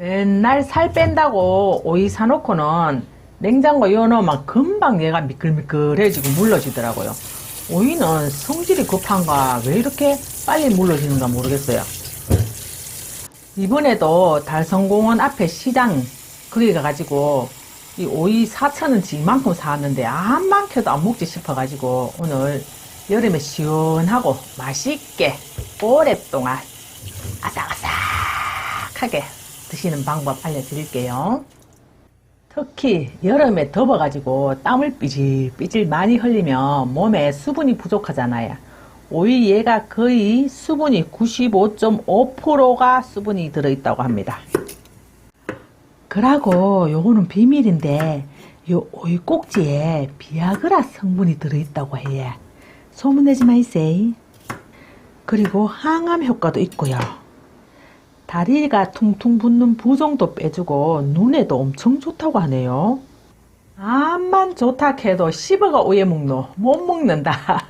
맨날 살 뺀다고 오이 사놓고는 냉장고 열어놓으면 금방 얘가 미끌미끌해지고 물러지더라고요. 오이는 성질이 급한가 왜 이렇게 빨리 물러지는가 모르겠어요. 이번에도 달성공원 앞에 시장 거기 가가지고 이 오이 4천원치 이만큼 사왔는데 암만 켜도 안 먹지 싶어가지고 오늘 여름에 시원하고 맛있게 오랫동안 아삭아삭하게 드시는 방법 알려드릴게요. 특히 여름에 더워가지고 땀을 삐질삐질 많이 흘리면 몸에 수분이 부족하잖아요. 오이 얘가 거의 수분이 95.5%가 수분이 들어있다고 합니다. 그러고 요거는 비밀인데 요 오이 꼭지에 비아그라 성분이 들어있다고 해. 소문내지 마이세이. 그리고 항암 효과도 있고요. 다리가 퉁퉁 붓는 부종도 빼주고 눈에도 엄청 좋다고 하네요. 암만 좋다 해도 씹어가 오예 먹노 못 먹는다.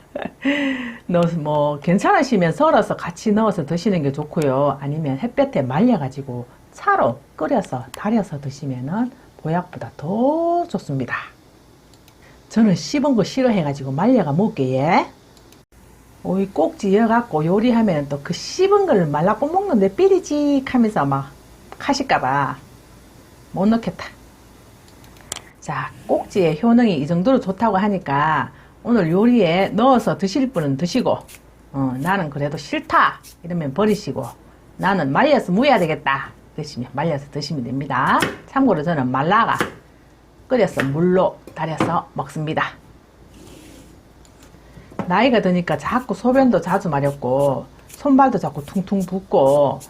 뭐 괜찮으시면 썰어서 같이 넣어서 드시는 게 좋고요. 아니면 햇볕에 말려가지고 차로 끓여서 달여서 드시면은 보약보다 더 좋습니다. 저는 씹은 거 싫어해가지고 말려가 먹게 예. 오이 꼭지 여갖고 요리하면 또 그 씹은 걸 말라고 먹는데 삐리직 하면서 막 하실까봐 못 넣겠다. 자, 꼭지의 효능이 이 정도로 좋다고 하니까 오늘 요리에 넣어서 드실 분은 드시고, 어, 나는 그래도 싫다! 이러면 버리시고, 나는 말려서 무해야 되겠다! 드시면 말려서 드시면 됩니다. 참고로 저는 말라가 끓여서 물로 달여서 먹습니다. 나이가 드니까 자꾸 소변도 자주 마렵고 손발도 자꾸 퉁퉁 붓고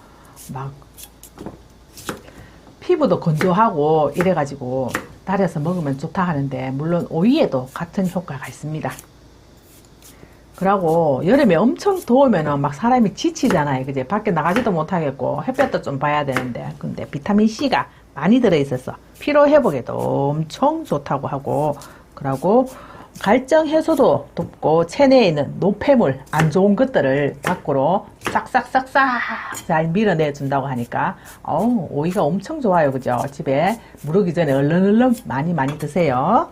막 피부도 건조하고 이래가지고 달여서 먹으면 좋다 하는데 물론 오이에도 같은 효과가 있습니다. 그러고 여름에 엄청 더우면은 막 사람이 지치잖아요. 그제 밖에 나가지도 못하겠고 햇볕도 좀 봐야 되는데 근데 비타민 C가 많이 들어있어서 피로 회복에도 엄청 좋다고 하고 그러고 갈증 해소도 돕고 체내에 있는 노폐물 안 좋은 것들을 밖으로 싹싹싹싹 잘 밀어내 준다고 하니까 어우 오이가 엄청 좋아요. 그죠? 집에 무르기 전에 얼른 얼른 많이 많이 드세요.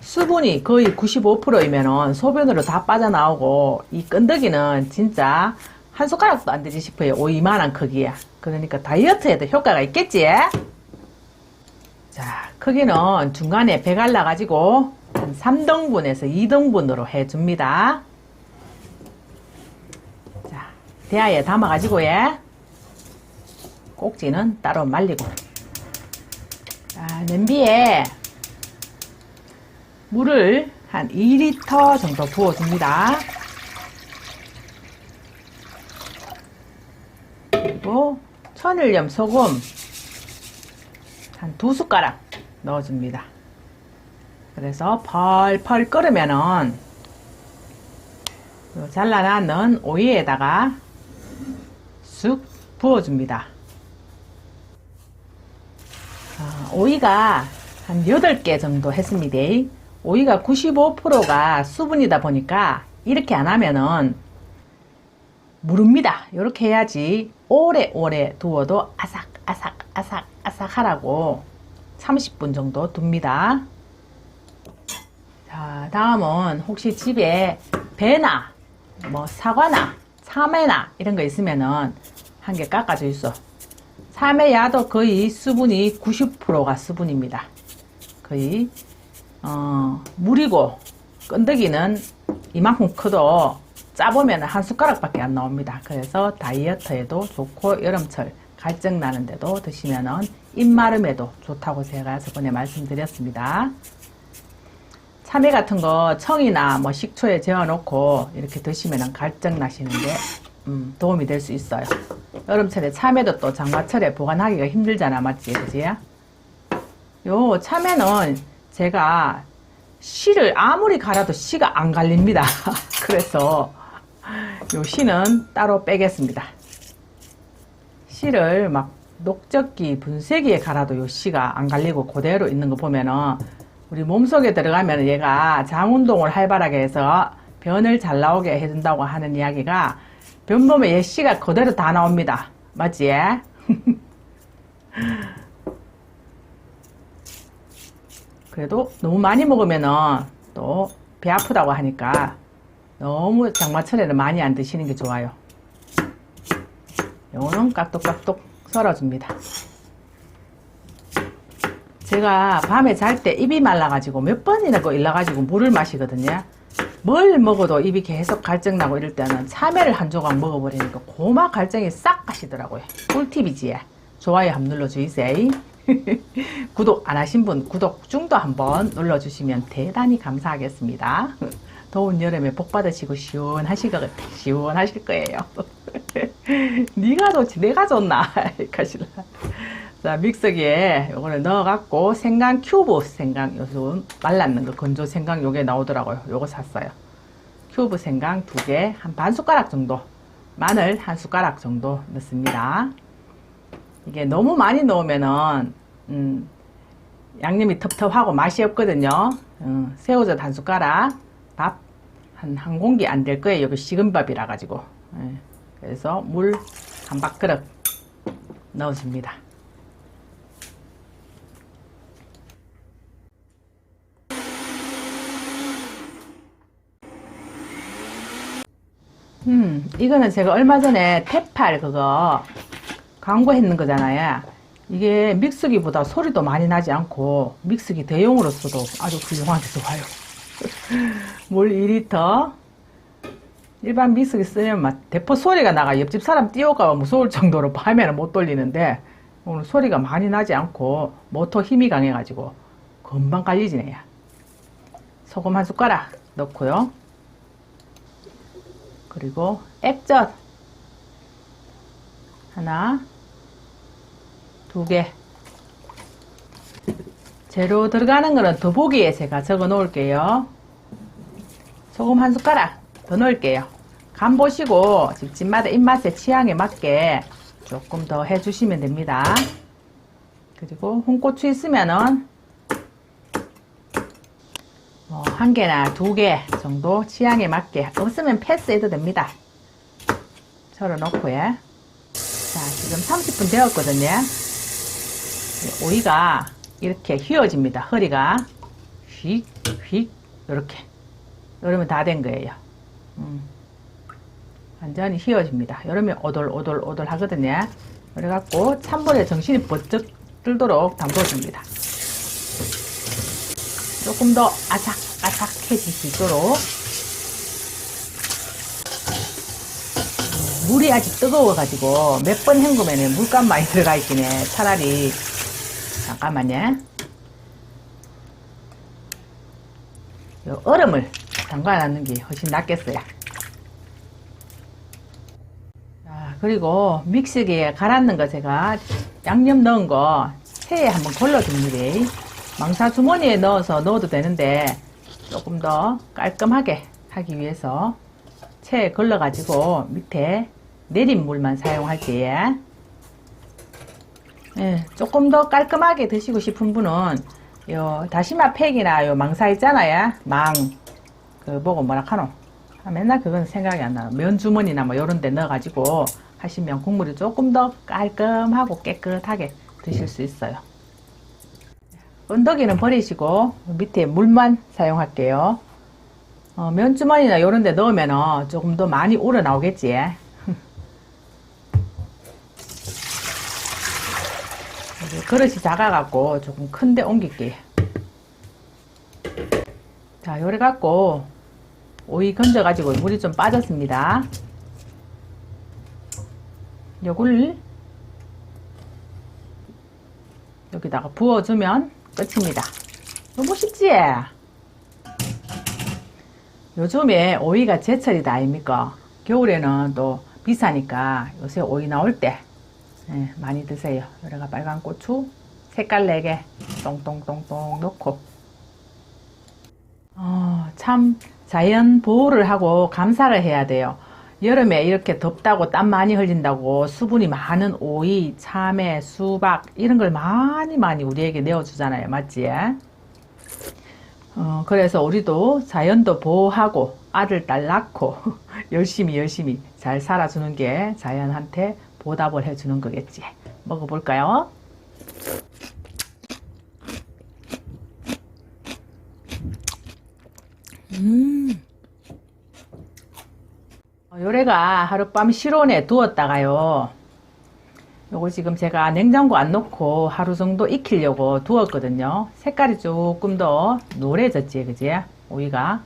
수분이 거의 95%이면은 소변으로 다 빠져나오고 이 끈덕이는 진짜 한 숟가락도 안 되지 싶어요. 오이만한 크기야 그러니까 다이어트에도 효과가 있겠지? 자, 크기는 중간에 배 갈라 가지고 한 3등분에서 2등분으로 해줍니다. 자, 대야에 담아가지고, 예. 꼭지는 따로 말리고. 자, 냄비에 물을 한 2리터 정도 부어줍니다. 그리고 천일염 소금 한 두 숟가락 넣어줍니다. 그래서 펄펄 끓으면은 요 잘라놨는 오이에다가 쑥 부어줍니다. 아, 오이가 한 8개 정도 했습니다. 오이가 95%가 수분이다 보니까 이렇게 안 하면은 무릅니다. 이렇게 해야지 오래오래 두어도 아삭 아삭 아삭 아삭 하라고 30분 정도 둡니다. 자, 다음은 혹시 집에 배나 뭐 사과나 참외나 이런 거 있으면은 한 개 깎아줘 있어. 참외야도 거의 수분이 90%가 수분입니다. 거의 어, 물이고 끈덕이는 이만큼 커도 짜보면 한 숟가락밖에 안 나옵니다. 그래서 다이어트에도 좋고 여름철 갈증 나는데도 드시면은 입마름에도 좋다고 제가 저번에 말씀드렸습니다. 참외 같은 거 청이나 뭐 식초에 재워놓고 이렇게 드시면은 갈증 나시는데 음, 도움이 될 수 있어요. 여름철에 참외도 또 장마철에 보관하기가 힘들잖아, 맞지, 그지? 요 참외는 제가 씨를 아무리 갈아도 씨가 안 갈립니다. 그래서 요 씨는 따로 빼겠습니다. 씨를 막 녹적기, 분쇄기에 갈아도 요 씨가 안 갈리고 그대로 있는 거 보면은 우리 몸속에 들어가면 얘가 장운동을 활발하게 해서 변을 잘 나오게 해준다고 하는 이야기가 변범에 얘 씨가 그대로 다 나옵니다. 맞지? 그래도 너무 많이 먹으면은 또 배 아프다고 하니까 너무 장마철에는 많이 안 드시는 게 좋아요. 요거는 깍둑깍둑 썰어줍니다. 제가 밤에 잘 때 입이 말라가지고 몇 번이나 그 일나가지고 물을 마시거든요. 뭘 먹어도 입이 계속 갈증나고 이럴 때는 참외를 한 조각 먹어버리니까 고막 갈증이 싹 가시더라고요. 꿀팁이지. 좋아요 한번 눌러주이세요. 구독 안 하신 분 구독 중도 한번 눌러주시면 대단히 감사하겠습니다. 더운 여름에 복 받으시고 시원하실 것 같아. 시원하실 거예요. 네가 좋지 내가 좋나 가실라. 자 믹서기에 요거를 넣어갖고 생강 큐브 생강 요즘 말랐는 거 건조 생강 요게 나오더라고요. 요거 샀어요. 큐브 생강 두 개, 한 반 숟가락 정도, 마늘 한 숟가락 정도 넣습니다. 이게 너무 많이 넣으면은 음, 양념이 텁텁하고 맛이 없거든요. 음, 새우젓 한 숟가락, 밥 한 한 공기 안 될 거예요. 여기 식은 밥이라 가지고. 예, 그래서 물 한 밥그릇 넣어줍니다. 음, 이거는 제가 얼마 전에 테팔 그거 광고했는 거잖아요. 이게 믹스기보다 소리도 많이 나지 않고 믹스기 대용으로서도 아주 훌륭하게 좋아요. 물 2리터 일반 믹스기 쓰면 막 대포 소리가 나가 옆집 사람 뛰어가 무서울 정도로 밤에는 못 돌리는데 오늘 소리가 많이 나지 않고 모터 힘이 강해가지고 금방 깔리지네요. 소금 한 숟가락 넣고요. 그리고 액젓 하나 두 개. 재료 들어가는 거는 더보기에 제가 적어 놓을게요. 소금 한 숟가락 더 넣을게요. 간 보시고 집집마다 입맛에 취향에 맞게 조금 더 해주시면 됩니다. 그리고 홍고추 있으면은 뭐 한 개나 두 개 정도 취향에 맞게 없으면 패스해도 됩니다. 절어 놓고요. 자 지금 30분 되었거든요. 오이가 이렇게 휘어집니다. 허리가 휙, 휙 이렇게 이러면 다 된 거예요. 음. 완전히 휘어집니다. 이러면 오돌오돌 오돌 하거든요. 그래갖고 찬물에 정신이 번쩍 들도록 담궈줍니다. 조금 더 아삭 아삭해질 수 있도록 물이 아직 뜨거워가지고 몇 번 헹구면 물감 많이 들어가 있긴 해. 차라리 잠깐만요. 요 얼음을 담가놨는 게 훨씬 낫겠어요. 자, 그리고 믹서기에 갈았는 거 제가 양념 넣은 거 체에 한번 걸러줍니다. 망사 주머니에 넣어서 넣어도 되는데 조금 더 깔끔하게 하기 위해서 체에 걸러 가지고 밑에 내린 물만 사용할게요. 예, 조금 더 깔끔하게 드시고 싶은 분은 요 다시마 팩이나 요 망사 있잖아요. 망. 그 뭐고 뭐라 카노. 아, 맨날 그건 생각이 안 나요. 면 주머니나 뭐 요런 데 넣어 가지고 하시면 국물이 조금 더 깔끔하고 깨끗하게 드실 수 있어요. 언덕이는 버리시고 밑에 물만 사용할게요. 어, 면 주머니나 요런 데 넣으면 조금 더 많이 우러나오겠지. 그릇이 작아갖고 조금 큰데 옮길게요. 자, 요래 갖고 오이 건져가지고 물이 좀 빠졌습니다. 요걸 여기다가 부어주면 끝입니다. 너무 쉽지? 요즘에 오이가 제철이다 아닙니까? 겨울에는 또 비싸니까 요새 오이 나올 때 네, 많이 드세요. 여기가 빨간 고추 색깔 4개 똥똥똥똥 넣고 어, 참 자연 보호를 하고 감사를 해야 돼요. 여름에 이렇게 덥다고 땀 많이 흘린다고 수분이 많은 오이, 참외, 수박 이런 걸 많이 많이 우리에게 내어주잖아요. 맞지? 어, 그래서 우리도 자연도 보호하고 아들, 딸 낳고 열심히 열심히 잘 살아주는 게 자연한테 보답을 해주는 거겠지. 먹어볼까요? 음. 어, 요래가 하룻밤 실온에 두었다가요. 요거 지금 제가 냉장고 안 넣고 하루 정도 익히려고 두었거든요. 색깔이 조금 더 노래졌지, 그지? 오이가.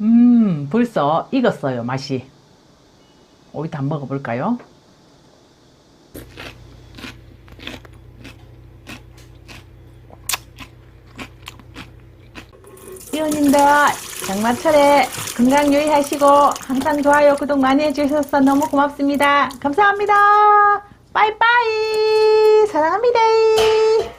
음, 벌써 익었어요, 맛이. 오이도 한번 먹어볼까요? 이혼님들 장마철에 건강 유의하시고 항상 좋아요 구독 많이 해주셔서 너무 고맙습니다. 감사합니다. 빠이빠이. 사랑합니다